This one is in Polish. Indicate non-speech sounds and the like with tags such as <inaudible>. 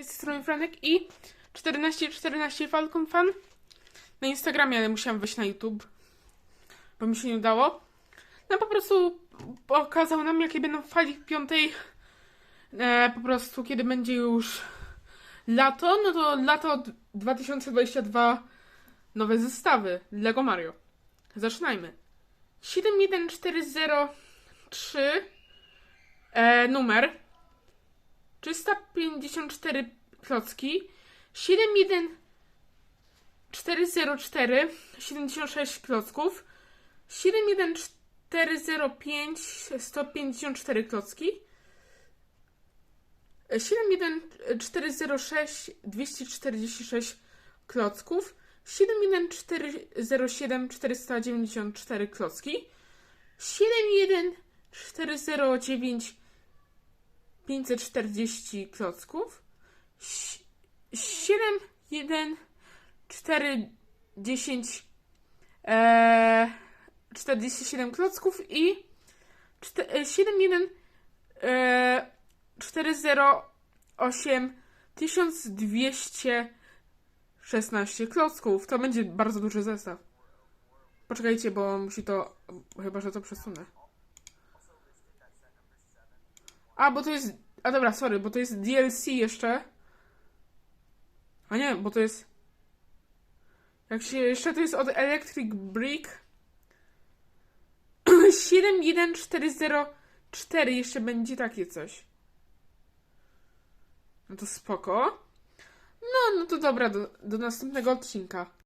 Cześć, z strony Franek i 1414 Falcon Fan na Instagramie, ale musiałam wejść na YouTube, bo mi się nie udało. No po prostu pokazał nam, jakie będą fali piątej, e, po prostu kiedy będzie już lato, no to lato 2022 nowe zestawy Lego Mario. Zaczynajmy. 7140 e, numer 354 klocki 71404 76 klocków 71405 154 klocki 71406 246 klocków 71407 494 klocki 71409 540 klocków 7 1 4 10 e, 47 klocków i 7 1 e, 408 1216 klocków. To będzie bardzo duży zestaw. Poczekajcie, bo musi to. Chyba, że to przesunę. A, bo to jest. A dobra, sorry, bo to jest DLC jeszcze. A nie, bo to jest. Jak się. Jeszcze to jest od Electric Brick. <clears throat> 71404 jeszcze będzie takie coś. No to spoko. No, no to dobra, do, do następnego odcinka.